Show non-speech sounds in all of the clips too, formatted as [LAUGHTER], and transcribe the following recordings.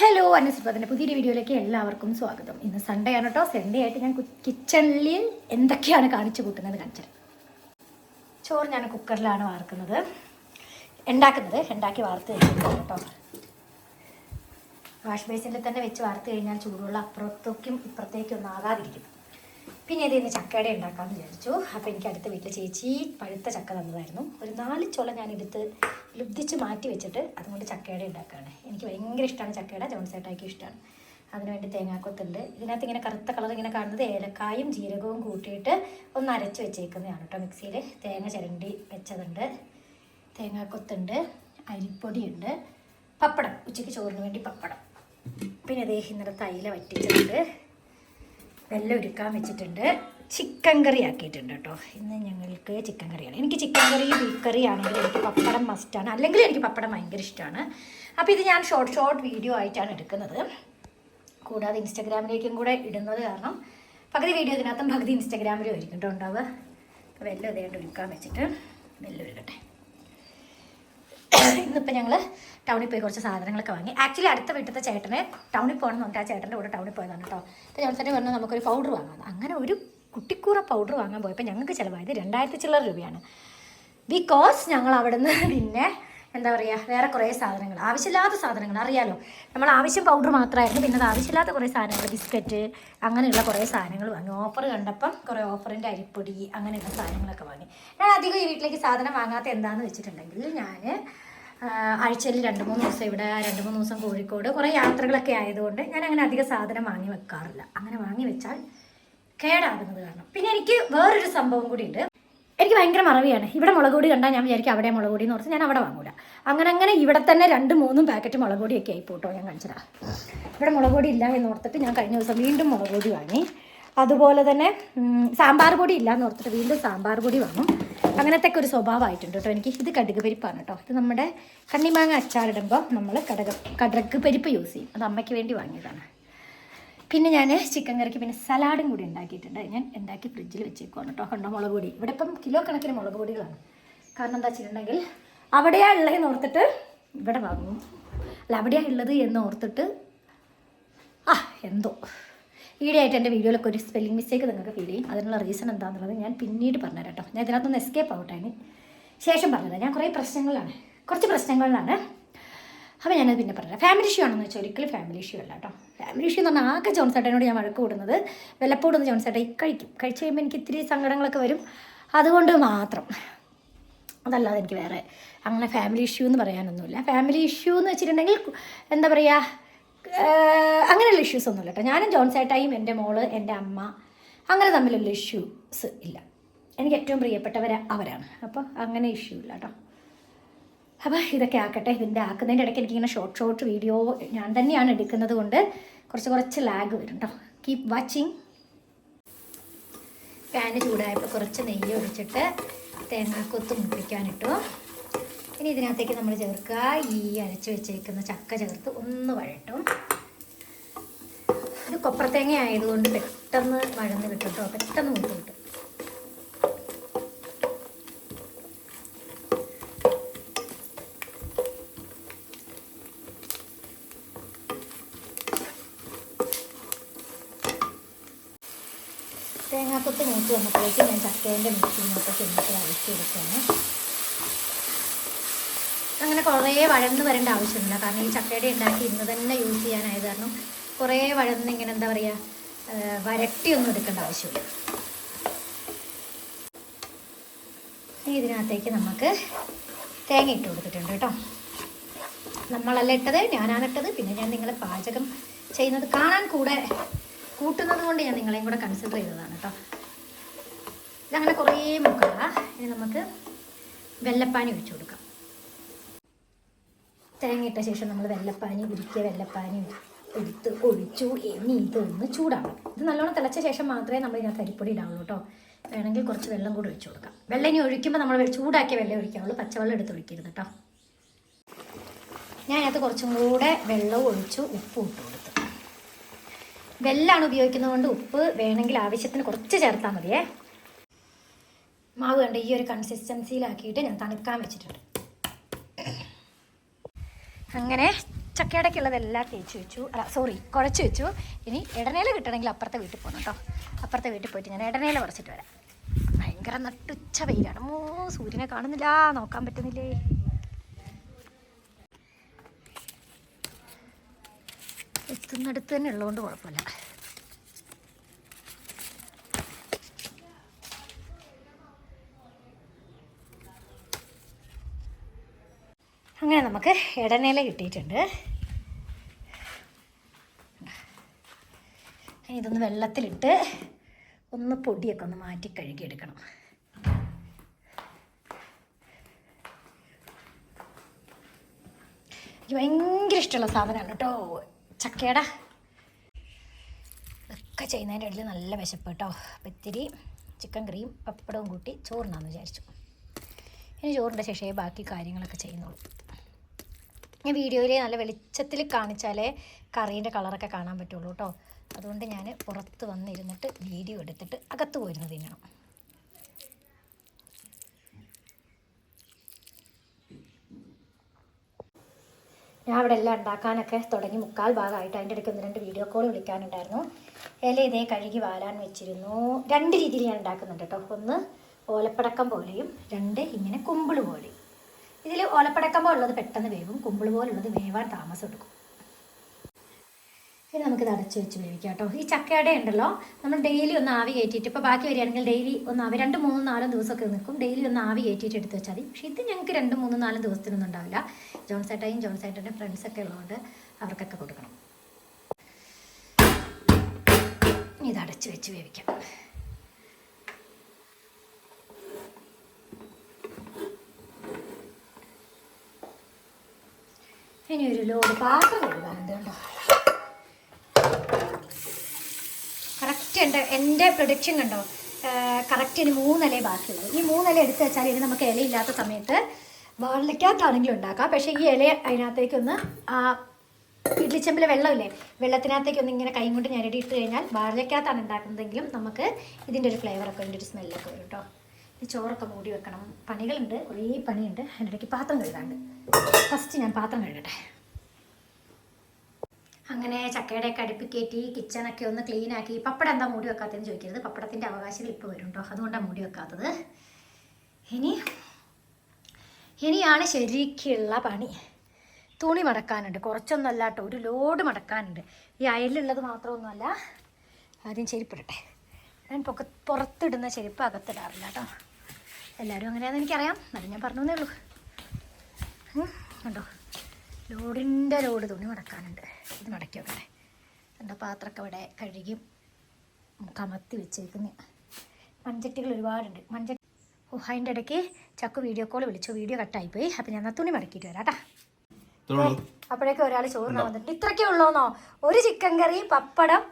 Hello അനുസൃതത്തിന്റെ പുതിയൊരു വീഡിയോയിലേക്ക് എല്ലാവർക്കും സ്വാഗതം. ഇന്ന് സൺഡേ ആണ് കേട്ടോ സൺഡേ ആയിട്ട് ഞാൻ കിച്ചണിൽ എന്തൊക്കെയാണ് കാണിച്ചു കൂട്ടുന്നത് കാണിച്ചത് ചോറ് ഞാൻ കുക്കറിലാണ് വാർക്കുന്നത്. ഉണ്ടാക്കുന്നത്. ഉണ്ടാക്കി വാർത്ത് കഴിഞ്ഞിട്ടുണ്ട് കേട്ടോ വാഷ് ബേസിനിൽ തന്നെ വെച്ച് വാർത്ത് കഴിഞ്ഞാൽ ചൂടുള്ള അപ്പുറത്തേക്കും ഇപ്പുറത്തേക്കും ഒന്നും ആകാതിരിക്കും. പിന്നെ ഇതിന് ചക്കയുടെ ഉണ്ടാക്കാമെന്ന് വിചാരിച്ചു. അപ്പോൾ എനിക്ക് അടുത്ത വീട്ടിൽ ചേച്ചി പഴുത്ത ചക്ക തന്നതായിരുന്നു. ഒരു നാല് ചുള ഞാൻ എടുത്ത് ലുബ്ധിച്ച് മാറ്റി വെച്ചിട്ട് അതുകൊണ്ട് ചക്കയുടെ ഉണ്ടാക്കുകയാണ്. എനിക്ക് ഭയങ്കര ഇഷ്ടമാണ് ചക്കയുടെ ജോൺസേട്ടായിക്ക് ഇഷ്ടമാണ്. അതിനുവേണ്ടി തേങ്ങാക്കൊത്തുണ്ട് ഇതിനകത്ത് ഇങ്ങനെ കറുത്ത കളർ ഇങ്ങനെ കാണുന്നത് ഏലക്കായും ജീരകവും കൂട്ടിയിട്ട് ഒന്ന് അരച്ച് വെച്ചേക്കുന്നതാണ് കേട്ടോ മിക്സിയിൽ തേങ്ങ ചിരണ്ടി വെച്ചതുണ്ട്. തേങ്ങാക്കൊത്തുണ്ട് അരിപ്പൊടിയുണ്ട് പപ്പടം ഉച്ചയ്ക്ക് ചോറിന് വേണ്ടി പപ്പടം. പിന്നെ ദേ ഇന്നലെ തൈല വറ്റിച്ചിട്ടുണ്ട് വെള്ളം ഒരുക്കാൻ വെച്ചിട്ടുണ്ട്. ചിക്കൻ കറി ആക്കിയിട്ടുണ്ട് കേട്ടോ. ഇന്ന് ഞങ്ങൾക്ക് ചിക്കൻ കറിയാണ്. എനിക്ക് ചിക്കൻ കറി ബീഫ് കറി ആണെങ്കിൽ എനിക്ക് പപ്പടം മസ്റ്റാണ് അല്ലെങ്കിൽ എനിക്ക് പപ്പടം ഭയങ്കര ഇഷ്ടമാണ്. അപ്പോൾ ഇത് ഞാൻ ഷോർട്ട് ഷോർട്ട് വീഡിയോ ആയിട്ടാണ് എടുക്കുന്നത്. കൂടാതെ ഇൻസ്റ്റാഗ്രാമിലേക്കും കൂടെ ഇടുന്നത് കാരണം പകുതി വീഡിയോ ഇതിനകത്തും പകുതി ഇൻസ്റ്റാഗ്രാമിലും ആയിരിക്കും കേട്ടോ ഉണ്ടാവുക. അപ്പോൾ വെല്ലം ഇതേണ്ട് ഒരുക്കാൻ വെച്ചിട്ട് വെല്ലം ഒരുക്കട്ടെ [COUGHS] ഇന്നിപ്പോൾ ഞങ്ങൾ ടൗണിൽ പോയി കുറച്ച് സാധനങ്ങളൊക്കെ വാങ്ങി. ആക്ച്വലി അടുത്ത വീട്ടിലത്തെ ചേട്ടനെ ടൗണിൽ പോകണം എന്ന് ആ ചേട്ടന്റെ കൂടെ ടൗണിൽ പോയതാണ് കേട്ടോ അപ്പോൾ ഞാൻ തന്നെ പറഞ്ഞു നമുക്കൊരു പൗഡർ വാങ്ങാം അങ്ങനെ ഒരു കുട്ടിക്കൂറ പൗഡർ വാങ്ങാൻ പോയപ്പോൾ ഞങ്ങൾക്ക് ചിലവായത് രണ്ടായിരത്തി ചില്ലറ രൂപയാണ്. ബിക്കോസ് ഞങ്ങൾ അവിടുന്ന് [LAUGHS] പിന്നെ എന്താ പറയുക വേറെ കുറേ സാധനങ്ങൾ ആവശ്യമില്ലാത്ത സാധനങ്ങൾ അറിയാലോ. നമ്മൾ ആവശ്യം പൗഡർ മാത്രമായിരുന്നു. പിന്നെ അത് ആവശ്യമില്ലാത്ത കുറേ സാധനങ്ങൾ ബിസ്ക്കറ്റ് അങ്ങനെയുള്ള കുറേ സാധനങ്ങൾ വാങ്ങി. ഓഫർ കണ്ടപ്പം കുറേ ഓഫറിന്റെ അരിപ്പൊടി അങ്ങനെയുള്ള സാധനങ്ങളൊക്കെ വാങ്ങി. ഞാൻ അധികം ഈ വീട്ടിലേക്ക് സാധനം വാങ്ങാത്ത എന്താണെന്ന് വെച്ചിട്ടുണ്ടെങ്കിൽ ഞാൻ ആഴ്ചയിൽ രണ്ട് മൂന്ന് ദിവസം ഇവിടെ രണ്ട് മൂന്ന് ദിവസം കോഴിക്കോട്. കുറേ യാത്രകളൊക്കെ ആയതുകൊണ്ട് ഞാൻ അങ്ങനെ അധികം സാധനം വാങ്ങി വെക്കാറില്ല. അങ്ങനെ വാങ്ങി വെച്ചാൽ കേടാകുന്നത് കാരണം. പിന്നെ എനിക്ക് വേറൊരു സംഭവം കൂടിയുണ്ട്. എനിക്ക് ഭയങ്കര മറവിയാണ്. ഇവിടെ മുളക് പൊടി കണ്ടാൽ ഞാൻ വിചാരിക്കും അവിടെ മുളക് പൊടി എന്ന് ഓർത്ത് ഞാൻ അവിടെ വാങ്ങൂല. അങ്ങനെ അങ്ങനെ ഇവിടെ തന്നെ രണ്ട് മൂന്നും പാക്കറ്റ് മുളക് പൊടിയൊക്കെ ആയി പോട്ടോ ഞാൻ കാണിച്ചതാ. ഇവിടെ മുളക് പൊടി ഇല്ല എന്ന് ഓർത്തിട്ട് ഞാൻ കഴിഞ്ഞ ദിവസം വീണ്ടും മുളക് പൊടി വാങ്ങി. അതുപോലെ തന്നെ സാമ്പാർ പൊടി ഇല്ല എന്ന് ഓർത്തിട്ട് വീണ്ടും സാമ്പാർ പൊടി വാങ്ങും. അങ്ങനത്തെ ഒരു സ്വഭാവമായിട്ടുണ്ട് കേട്ടോ. എനിക്ക് ഇത് കടുക് പരിപ്പാണ് കേട്ടോ. ഇത് നമ്മുടെ കണ്ണിമാങ്ങ അച്ചാറിടുമ്പോൾ നമ്മൾ കടക കടക് പരിപ്പ് യൂസ് ചെയ്യും. അത് അമ്മയ്ക്ക് വേണ്ടി വാങ്ങിയതാണ്. പിന്നെ ഞാൻ ചിക്കൻ കറിക്ക് പിന്നെ സലാഡും കൂടി ഉണ്ടാക്കിയിട്ടുണ്ട്. ഞാൻ ഉണ്ടാക്കി ഫ്രിഡ്ജിൽ വെച്ചേക്കുവാണ് കേട്ടോ. കണ്ടോ മുളക് പൊടി. ഇവിടെ ഇപ്പം കിലോ കണക്കിന് മുളക് പൊടികളാണ്. കാരണം എന്താ വെച്ചിട്ടുണ്ടെങ്കിൽ അവിടെയാ ഉള്ളതെന്ന് ഓർത്തിട്ട് ഇവിടെ വാങ്ങും. അല്ല അവിടെയാ ഉള്ളത് എന്ന് ഓർത്തിട്ട് ആ എന്തോ. ഈടെയായിട്ട് എന്റെ വീഡിയോയിലൊക്കെ ഒരു സ്പെല്ലിംഗ് മിസ്റ്റേക്ക് നിങ്ങൾക്ക് ഫീൽ ചെയ്യും. അതിനുള്ള റീസൺ എന്താണെന്നുള്ളത് ഞാൻ പിന്നീട് പറഞ്ഞുതരാം കേട്ടോ ഞാൻ ഇതിനകത്തൊന്ന് എസ്കേപ്പ് ആവട്ടെ ശേഷം പറഞ്ഞത് ഞാൻ കുറേ പ്രശ്നങ്ങളാണ് കുറച്ച് പ്രശ്നങ്ങളിലാണ്. അപ്പോൾ ഞാനത് പിന്നെ പറയാം ഫാമിലി ഇഷ്യൂ ആണെന്ന് വെച്ചാൽ ഒരിക്കലും ഫാമിലി ഇഷ്യൂ അല്ല കേട്ടോ ഫാമിലി ഇഷ്യൂ എന്ന് പറഞ്ഞാൽ ആകെ ജോൺസേട്ടനോട് ഞാൻ വഴക്ക് കൂടുന്നത് വിലപ്പോടുന്ന ജോൺസേട്ടൻ കഴിക്കും. കഴിച്ച് കഴിയുമ്പോൾ എനിക്ക് ഇത്തിരി സങ്കടങ്ങളൊക്കെ വരും. അതുകൊണ്ട് മാത്രം. അതല്ലാതെ എനിക്ക് വേറെ അങ്ങനെ ഫാമിലി ഇഷ്യൂ എന്ന് പറയാനൊന്നുമില്ല. ഫാമിലി ഇഷ്യൂ എന്ന് വെച്ചിട്ടുണ്ടെങ്കിൽ എന്താ പറയുക അങ്ങനെയുള്ള ഇഷ്യൂസ് ഒന്നുമില്ല കേട്ടോ ഞാനും ജോൺസേട്ടായും എന്റെ മോൾ എന്റെ അമ്മ അങ്ങനെ തമ്മിലുള്ള ഇഷ്യൂസ് ഇല്ല. എനിക്ക് ഏറ്റവും പ്രിയപ്പെട്ടവർ അവരാണ്. അപ്പോൾ അങ്ങനെ ഇഷ്യൂ ഇല്ല കേട്ടോ അപ്പോൾ ഇതൊക്കെ ആക്കട്ടെ ഇതിന്റെ ആക്കുന്നതിന്റെ ഇടയ്ക്ക് എനിക്കിങ്ങനെ ഷോർട്ട് ഷോർട്ട് വീഡിയോ ഞാൻ തന്നെയാണ് എടുക്കുന്നത് കൊണ്ട് കുറച്ച് കുറച്ച് ലാഗ് വരും കേട്ടോ കീപ് വാച്ചിങ് പാന് ചൂടായപ്പോൾ കുറച്ച് നെയ്യ് ഒഴിച്ചിട്ട് തേങ്ങാക്കൊത്ത് മുപ്പിക്കാനിട്ടു. ഇനി ഇതിനകത്തേക്ക് നമ്മൾ ചേർക്കുക. ഈ അരച്ച് വെച്ചേക്കുന്ന ചക്ക ചേർത്ത് ഒന്ന് വഴട്ടും ഇത് കൊപ്രത്തേങ്ങ ആയതുകൊണ്ട് പെട്ടെന്ന് വഴന്ന് കിട്ടും കേട്ടോ പെട്ടെന്ന് മൂത്ത് കിട്ടും. തേങ്ങാക്കൊത്ത് മൂത്ത് വന്നപ്പോഴേക്കും ഞാൻ ചക്കേന്റെ മിക്സിനകത്തൊക്കെ ചെന്നിട്ട് അഴിച്ചു കൊടുക്കുകയാണ്. അങ്ങനെ കുറേ വഴന്ന് വരേണ്ട ആവശ്യമില്ല. കാരണം ഈ ചക്കയുടെ ഉണ്ടാക്കി ഇന്ന് തന്നെ യൂസ് ചെയ്യാനായത് കാരണം കുറേ വഴന്ന് ഇങ്ങനെ എന്താ പറയുക വരട്ടിയൊന്നും എടുക്കേണ്ട ആവശ്യമില്ല. ഇതിനകത്തേക്ക് നമുക്ക് തേങ്ങ ഇട്ട് കൊടുത്തിട്ടുണ്ട് കേട്ടോ. നമ്മളല്ല ഇട്ടത് ഞാനാണ് ഇട്ടത്. പിന്നെ ഞാൻ നിങ്ങളെ പാചകം ചെയ്യുന്നത് കാണാൻ കൂടെ കൂട്ടുന്നത് കൊണ്ട് ഞാൻ നിങ്ങളെയും കൂടെ കൺസിഡർ ചെയ്തതാണ് കേട്ടോ. ഇതങ്ങനെ കുറേ മുക്കുക ഇനി നമുക്ക് വെള്ളപ്പാനി ഒഴിച്ചു കൊടുക്കാം. തേങ്ങ ഇട്ട ശേഷം നമ്മൾ വെള്ളപ്പാനി ഉരുക്കിയ വെള്ളപ്പാനി എടുത്ത് ഒഴിച്ചു ഇനി ഇതൊന്ന് ചൂടാവും ഇത് നല്ലോണം തിളച്ച ശേഷം മാത്രമേ നമ്മൾ ഇതിനകത്ത് അരിപ്പൊടി ഇടാവുള്ളൂ കേട്ടോ വേണമെങ്കിൽ കുറച്ച് വെള്ളം കൂടി ഒഴിച്ചു കൊടുക്കാം. വെള്ളം ഇനി ഒഴിക്കുമ്പോൾ നമ്മൾ ചൂടാക്കിയ വെള്ളം ഒഴിക്കാവുള്ളൂ. പച്ചവെള്ളം എടുത്ത് ഒഴിക്കരുത് കേട്ടോ ഞാൻ അതിനകത്ത് കുറച്ചും കൂടെ വെള്ളവും ഒഴിച്ചു ഉപ്പും ഇട്ട് കൊടുത്തു. വെല്ലാണ് ഉപയോഗിക്കുന്നത് കൊണ്ട് ഉപ്പ് വേണമെങ്കിൽ ആവശ്യത്തിന് കുറച്ച് ചേർത്താൽ മതിയേ. മാവ് കണ്ട് ഈ ഒരു കൺസിസ്റ്റൻസിയിലാക്കിയിട്ട് ഞാൻ തണുക്കാൻ വെച്ചിട്ടുണ്ട്. അങ്ങനെ ചക്കയടക്കുള്ളതെല്ലാം തേച്ച് വെച്ചു. അല്ല സോറി കുഴച്ച് വെച്ചു. ഇനി ഇടനേല കിട്ടണമെങ്കിൽ അപ്പുറത്തെ വീട്ടിൽ പോകണം കേട്ടോ അപ്പുറത്തെ വീട്ടിൽ പോയിട്ട് ഞാൻ ഇടനേല പറിച്ചിട്ട് വരാം. ഭയങ്കര നട്ടുച്ച വെയിലാണ്. മോ സൂര്യനെ കാണുന്നില്ല. നോക്കാൻ പറ്റുന്നില്ലേ? എത്തുന്നിടത്ത് തന്നെ ഉള്ളതുകൊണ്ട് കുഴപ്പമില്ല. അങ്ങനെ നമുക്ക് ഇടനേല കിട്ടിയിട്ടുണ്ട്. ഇനി ഇതൊന്ന് വെള്ളത്തിലിട്ട് ഒന്ന് പൊടിയൊക്കെ ഒന്ന് മാറ്റി കഴുകിയെടുക്കണം. എനിക്ക് ഭയങ്കര ഇഷ്ടമുള്ള സാധനമാണ് കേട്ടോ. ചക്കയുടെ. ഇതൊക്കെ ചെയ്യുന്നതിന്റെ ഇടയിൽ നല്ല വിശപ്പ് കേട്ടോ. അപ്പം ഇത്തിരി ചിക്കൻ കറിയും പപ്പടവും കൂട്ടി ചോറിനാന്ന് വിചാരിച്ചു. ഇനി ചോറിന്റെ ശേഷമേ ബാക്കി കാര്യങ്ങളൊക്കെ ചെയ്യുന്നുള്ളൂ. ഞാൻ വീഡിയോയിൽ നല്ല വെളിച്ചത്തിൽ കാണിച്ചാലേ കറീന്റെ കളറൊക്കെ കാണാൻ പറ്റുള്ളൂ കേട്ടോ അതുകൊണ്ട് ഞാൻ പുറത്ത് വന്നിരുന്നിട്ട് വീഡിയോ എടുത്തിട്ട് അകത്ത് പോയിരുന്നു തിന്നണം ഞാൻ അവിടെ എല്ലാം ഉണ്ടാക്കാനൊക്കെ തുടങ്ങി മുക്കാൽ ഭാഗമായിട്ട് അതിന്റെ ഇടയ്ക്ക് ഒന്ന് രണ്ട് വീഡിയോ കോൾ വിളിക്കാനുണ്ടായിരുന്നു. ഇല ഇതേ കഴുകി വാലാൻ വെച്ചിരുന്നു. രണ്ട് രീതിയിൽ ഞാൻ ഉണ്ടാക്കുന്നുണ്ട് കേട്ടോ ഒന്ന് ഓലപ്പടക്കം പോലെയും രണ്ട് ഇങ്ങനെ കുമ്പിൾ പോലെയും. ഇതിൽ ഉള്ളത് പെട്ടെന്ന് വേവും കുമ്പിൾ പോലുള്ളത് വേവാൻ താമസം എടുക്കും. ഇനി നമുക്കിത് അടച്ച് വെച്ച് വേവിക്കാം കേട്ടോ. ഈ ചക്കയുടെ ഉണ്ടല്ലോ നമ്മൾ ഡെയിലി ഒന്ന് ആവി കയറ്റിയിട്ട് ഇപ്പോൾ ബാക്കി വരികയാണെങ്കിൽ ഡെയിലി ഒന്ന് ആവി രണ്ട് മൂന്നും നാലും ദിവസമൊക്കെ നിൽക്കും. ഡെയിലി ഒന്ന് ആവി കയറ്റിയിട്ട് എടുത്ത് വെച്ചാൽ മതി. പക്ഷേ ഇത് ഞങ്ങൾക്ക് രണ്ട് മൂന്നും നാലും ദിവസത്തിനൊന്നും ഉണ്ടാവില്ല. ജോൺസേട്ടായും ജോൺസേട്ടന്റെ ഫ്രണ്ട്സൊക്കെ ഉള്ളതുകൊണ്ട് അവർക്കൊക്കെ കൊടുക്കണം. ഇത് അടച്ച് വെച്ച് വേവിക്കാം. ഇനി ഒരു ലോഡ് പാത്രം കഴുകാനുണ്ട് കേട്ടോ. കറക്റ്റ് എന്റെ എന്റെ പ്രൊഡിക്ഷൻ കണ്ടോ? കറക്റ്റ് ഇനി മൂന്നിലേ ബാക്കിയുള്ളൂ. ഈ മൂന്നില എടുത്ത് വെച്ചാൽ ഇനി നമുക്ക് ഇലയില്ലാത്ത സമയത്ത് വാളിലേക്കകത്താണെങ്കിലും ഉണ്ടാക്കാം. പക്ഷേ ഈ ഇല അതിനകത്തേക്കൊന്ന് ആ ഇഡ്ലിച്ചമ്പിലെ വെള്ളമില്ലേ? വെള്ളത്തിനകത്തേക്ക് ഒന്ന് ഇങ്ങനെ കൈ കൊണ്ട് ഞരടി ഇട്ട് കഴിഞ്ഞാൽ വാഴയ്ക്കകത്താണ് ഉണ്ടാക്കുന്നതെങ്കിലും നമുക്ക് ഇതിന്റെ ഒരു ഫ്ലേവറൊക്കെ ഇതിന്റെ ഒരു സ്മെല്ലൊക്കെ വരും കേട്ടോ. ചോറൊക്കെ മൂടി വെക്കണം. പണികളുണ്ട്. കുറേ പണിയുണ്ട്. അതിന്റെ ഇടയ്ക്ക് പാത്രം കഴുകാണ്ട്. ഫസ്റ്റ് ഞാൻ പാത്രം കഴുകട്ടെ. അങ്ങനെ ചക്കയുടെയൊക്കെ അടുപ്പ് കയറ്റി കിച്ചണൊക്കെ ഒന്ന് ക്ലീൻ ആക്കി. പപ്പടം എന്താ മൂടി വെക്കാത്തതെന്ന് ചോദിക്കരുത്. പപ്പടത്തിന്റെ അവകാശികൾ ഇപ്പോൾ വരും കേട്ടോ അതുകൊണ്ടാണ് മൂടി വെക്കാത്തത്. ഇനി ഇനിയാണ് ശരിക്കുള്ള പണി. തുണി മടക്കാനുണ്ട്. കുറച്ചൊന്നുമല്ല കേട്ടോ ഒരു ലോഡ് മടക്കാനുണ്ട്. ഈ അയലുള്ളത് മാത്രമൊന്നുമല്ല ആദ്യം ചെരിപ്പിടട്ടെ. ഞാൻ പുറത്തിടുന്ന ചെരുപ്പ് അകത്തിടാറില്ല കേട്ടോ എല്ലാവരും അങ്ങനെയാണെന്ന് എനിക്കറിയാം. എന്നാലും ഞാൻ പറഞ്ഞു ഉള്ളൂ. കണ്ടോ? ലോഡിന്റെ ലോഡ് തുണി മടക്കാനുണ്ട്. ഇത് മടക്കി വെക്കട്ടെ എന്റെ പാത്രമൊക്കെ ഇവിടെ കഴുകി കമത്തി വെച്ചേക്കുന്ന. മൺചട്ടികൾ ഒരുപാടുണ്ട്. മൺചട്ടി ഓ അതിന്റെ ഇടയ്ക്ക് ചക്കു വീഡിയോ കോൾ വിളിച്ചു. വീഡിയോ കട്ടായിപ്പോയി അപ്പം ഞാൻ തുണി മടക്കിയിട്ട് വരാം കേട്ടാ. അപ്പോഴേക്കും ഒരാൾ ചോറ് വന്നിട്ട് ഇത്രയ്ക്കേ ഉള്ളോന്നോ? ഒരു ചിക്കൻ കറി പപ്പടം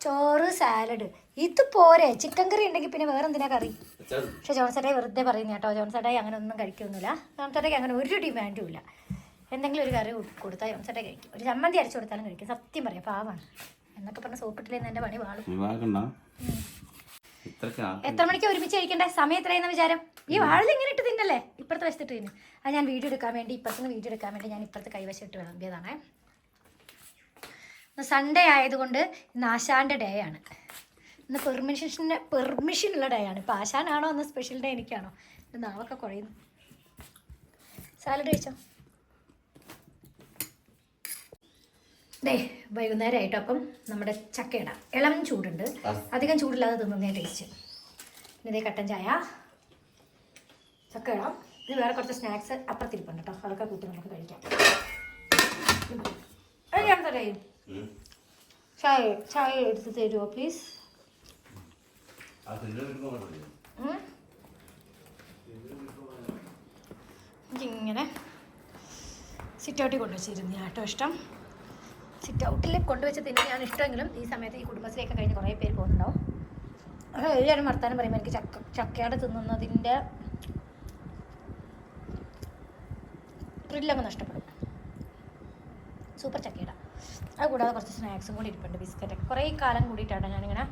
ചോറ് സാലഡ് ഇത് പോരെ. ചിക്കൻ കറി ഉണ്ടെങ്കിൽ പിന്നെ വേറെ എന്തിനാ കറി? പക്ഷെ ജോൺസേട്ടായി വെറുതെ പറയുന്ന കേട്ടോ ജോൺസേട്ടായി അങ്ങനെ ഒന്നും കഴിക്കൊന്നുമില്ല. ജോൺസേട്ടയ്ക്ക് അങ്ങനെ ഒരു ഡിമാൻഡും ഇല്ല എന്തെങ്കിലും ഒരു കറി കൊടു- കൊടുത്താൽ ജോൺസേട്ടായി കഴിക്കും. ഒരു ചമ്മന്തി അരച്ചു കൊടുത്താലും കഴിക്കും. സത്യം പറയാം പാവാണ്. എന്നൊക്കെ പറഞ്ഞ സോപ്പിട്ടില്ലെന്ന് എന്റെ പണി വാളും. എത്ര മണിക്ക് ഒരുമിച്ച് കഴിക്കണ്ടേ? സമയം എത്രയെന്ന വിചാരം? ഈ വാളിൽ ഇങ്ങനെ ഇട്ട് തിന്നല്ലേ? ഇപ്പുറത്ത് വെച്ചിട്ട് തിന്നു. അത് ഞാൻ വീഡിയോ എടുക്കാൻ വേണ്ടി ഇപ്പുറത്തുനിന്ന് വീഡിയോ എടുക്കാൻ വേണ്ടി ഞാൻ ഇപ്പുറത്തെ കൈവശം ഇട്ട് വിളമ്പിയതാണേ. സൺഡേ ആയതുകൊണ്ട് ആശാന്റെ ഡേ ആണ്. ഇന്ന് പെർമിഷന്റെ പെർമിഷൻ ഉള്ള ഡേ ആണ്. ഇപ്പോൾ ആശാനാണോ അന്ന് സ്പെഷ്യൽ ഡേ എനിക്കാണോ? നാവൊക്കെ കുറയുന്നു സാലഡ് കഴിച്ചോ? ദേ വൈകുന്നേരം ആയിട്ടോ അപ്പം നമ്മുടെ ചക്കയിട. ഇളം ചൂടുണ്ട്. അധികം ചൂടില്ലാതെ തിന്നുന്നേ ടേസ്റ്റ് പിന്നെ ഇതേ കട്ടൻ ചായ. ചക്ക ഇടാം ഇത് വേറെ കുറച്ച് സ്നാക്സ് അപ്പുറത്തിരിപ്പുണ്ട് കേട്ടോ അതൊക്കെ കൂട്ടി നമുക്ക് കഴിക്കാം. ചായ ചായ എടുത്ത് തരുമോ പ്ലീസ് എനിക്കിങ്ങനെ സിറ്റ് ഔട്ടിൽ കൊണ്ടുവച്ചിരുന്നു. കേട്ടോ ഇഷ്ടം. സിറ്റ് ഔട്ടിൽ കൊണ്ടുവച്ച് ഞാൻ ഇഷ്ടമെങ്കിലും ഈ സമയത്ത് ഈ കുടുംബശ്രീയൊക്കെ കഴിഞ്ഞ് കുറേ പേര് പോകുന്നുണ്ടാവും. അത് എഴുതാനും വർത്താനം പറയുമ്പോൾ എനിക്ക് ചക്ക ചക്കയുടെ തിന്നുന്നതിന്റെ ത്രില്ലങ്ങ് നഷ്ടപ്പെടും. സൂപ്പർ ചക്കയുടെ. അത് കൂടാതെ കുറച്ച് സ്നാക്സും കൂടി ഇരിപ്പുണ്ട്. ബിസ്ക്കറ്റൊക്കെ കുറേ കാലം കൂടിയിട്ടാണ് ഞാനിങ്ങനെ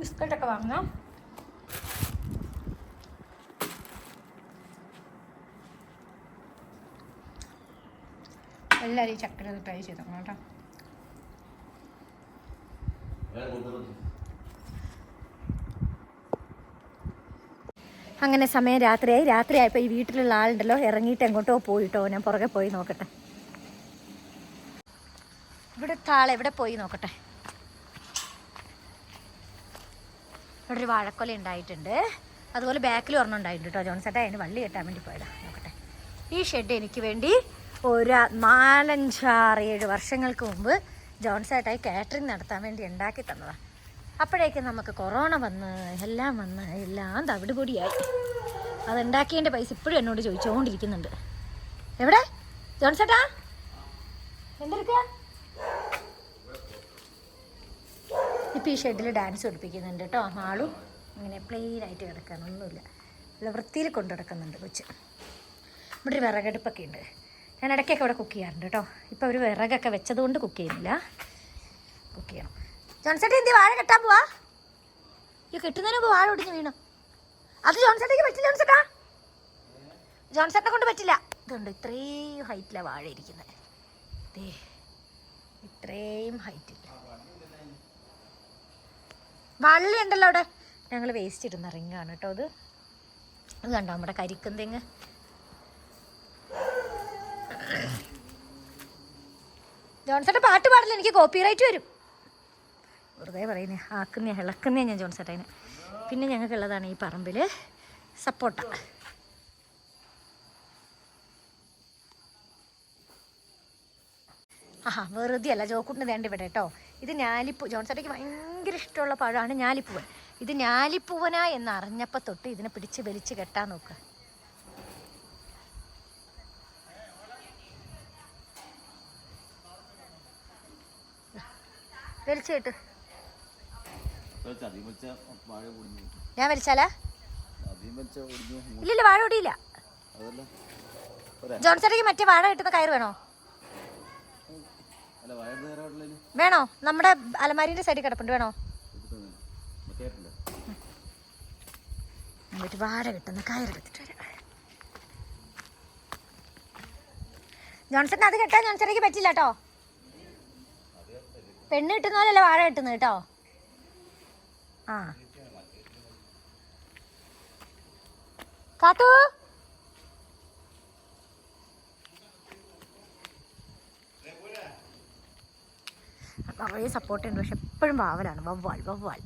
ബിസ്ക്കറ്റൊക്കെ വാങ്ങാം എല്ലാവരും ഈ ചക്കര ട്രൈ ചെയ്തോ കേട്ടോ. അങ്ങനെ സമയം രാത്രിയായി. രാത്രിയായപ്പോൾ ഈ വീട്ടിലുള്ള ആളുണ്ടല്ലോ ഇറങ്ങിയിട്ട് എങ്ങോട്ടോ പോയിട്ടോ. ഞാൻ പുറകെ പോയി നോക്കട്ടെ. ഇവിടുത്തെ ആളെവിടെ പോയി നോക്കട്ടെ? ഇവിടെ ഒരു വാഴക്കൊല ഉണ്ടായിട്ടുണ്ട്. അതുപോലെ ബാക്കിൽ ഒരെണ്ണം ഉണ്ടായിട്ടുണ്ട് കേട്ടോ ജോൺസേട്ടാ അതിന് വള്ളി കെട്ടാൻ വേണ്ടി പോയതാ. നോക്കട്ടെ. ഈ ഷെഡ് എനിക്ക് വേണ്ടി ഒരു നാലഞ്ചാറ് ഏഴ് വർഷങ്ങൾക്ക് മുമ്പ് ജോൺസേട്ടായി കാറ്ററിംഗ് നടത്താൻ വേണ്ടി ഉണ്ടാക്കി തന്നതാണ് അപ്പോഴേക്കും നമുക്ക് കൊറോണ വന്ന് എല്ലാം വന്ന് എല്ലാം തവിട് പൊടിയായി അതുണ്ടാക്കിയതിന്റെ പൈസ ഇപ്പോഴും എന്നോട് ചോദിച്ചുകൊണ്ടിരിക്കുന്നുണ്ട്. എവിടെ? ജോൺസേട്ടാ എന്തെടുക്കുക ഇപ്പം ഈ ഷെഡിൽ ഡാൻസ് പഠിപ്പിക്കുന്നുണ്ട് കേട്ടോ ആളും ഇങ്ങനെ പ്ലെയിൻ ആയിട്ട് കിടക്കാൻ ഒന്നുമില്ല. നല്ല വൃത്തിയിൽ കൊണ്ടു കിടക്കുന്നുണ്ട് കൊച്ച്. ഇവിടെ ഒരു വിറകടുപ്പൊക്കെ ഉണ്ട്. ഞാൻ ഇടയ്ക്കൊക്കെ ഇവിടെ കുക്ക് ചെയ്യാറുണ്ട് കേട്ടോ ഇപ്പോൾ ഒരു വിറകൊക്കെ വെച്ചതുകൊണ്ട് കുക്ക് ചെയ്യുന്നില്ല. കുക്ക് ചെയ്യണം. ജോൺസേട്ടൻ എന്തി വാഴ കെട്ടാൻ പോവാ? ഈ കെട്ടുന്നതിന് മുമ്പ് വാഴ ഒടിഞ്ഞ് വീണു. അത് ജോൺസേട്ടയ്ക്ക് പറ്റില്ല ജോൺസേട്ടാ. ജോൺസേട്ടനെ കൊണ്ട് പറ്റില്ല. ഇതുണ്ട് ഇത്രയും ഹൈറ്റിലാണ് വാഴ ഇരിക്കുന്നത് ഇത്രയും ഹൈറ്റിൽ വള്ളി ഉണ്ടല്ലോ അവിടെ. ഞങ്ങൾ വേസ്റ്റ് ഇടുന്ന റിങ്ങാണ് കേട്ടോ അത്. അത് കണ്ടോ നമ്മുടെ കരിക്കും തെങ്ങ് പാട്ട് പാടില്ല എനിക്ക് കോപ്പിറൈറ്റ് വരും. വെറുതെ പറയുന്നേ ആക്കുന്നേ ഇളക്കുന്നേ ഞാൻ ജോൺസേട്ടന്. പിന്നെ ഞങ്ങൾക്കുള്ളതാണ് ഈ പറമ്പിൽ സപ്പോട്ട. ആഹാ വെറുതെ അല്ല ജോക്കൂട്ടിന് വേണ്ട ഇവിടെ കേട്ടോ. ഇത് ഞാലിപ്പൂ ജോൺസേട്ടയ്ക്ക് ഭയങ്കര ഇഷ്ടമുള്ള പഴമാണ് ഞാലിപ്പൂവൻ. ഇത് ഞാലിപ്പൂവന എന്ന് അറിഞ്ഞപ്പോൾ തൊട്ട് ഇതിനെ പിടിച്ച് വലിച്ച് കെട്ടാൻ നോക്കുക വലിച്ചു കെട്ട്. ഞാൻ വലിച്ചാലാ? ഇല്ലില്ല വാഴ ഒടിയില്ല പോരാ ജോൺസേട്ടയ്ക്ക് മറ്റേ വാഴ കിട്ടുന്ന കയറ് വേണോ അല്ല വാഴ നേരെ ഉള്ളതിന് വേണോ? നമ്മുടെ അലമാരിന്റെ സൈഡിൽ കിടപ്പുണ്ട്. വേണോ? മറ്റേ ആയിട്ടില്ല ഒരു വാഴ കിട്ടുന്ന കയറ് എടുത്തിട്ട് വരാം. ജോൺസൺ അത് കെട്ടാൻ ജോൺസറേക്ക് പറ്റില്ല കേട്ടോ പെണ്ണ് കിട്ടുന്ന പോലെയല്ല വാഴ കിട്ടുന്നത് കേട്ടോ ആ. കാത്തു. നിറയെ സപ്പോർട്ട് ഉണ്ട് പക്ഷെ എപ്പോഴും വാവലാണ് വവ്വാൽ വവ്വാൽ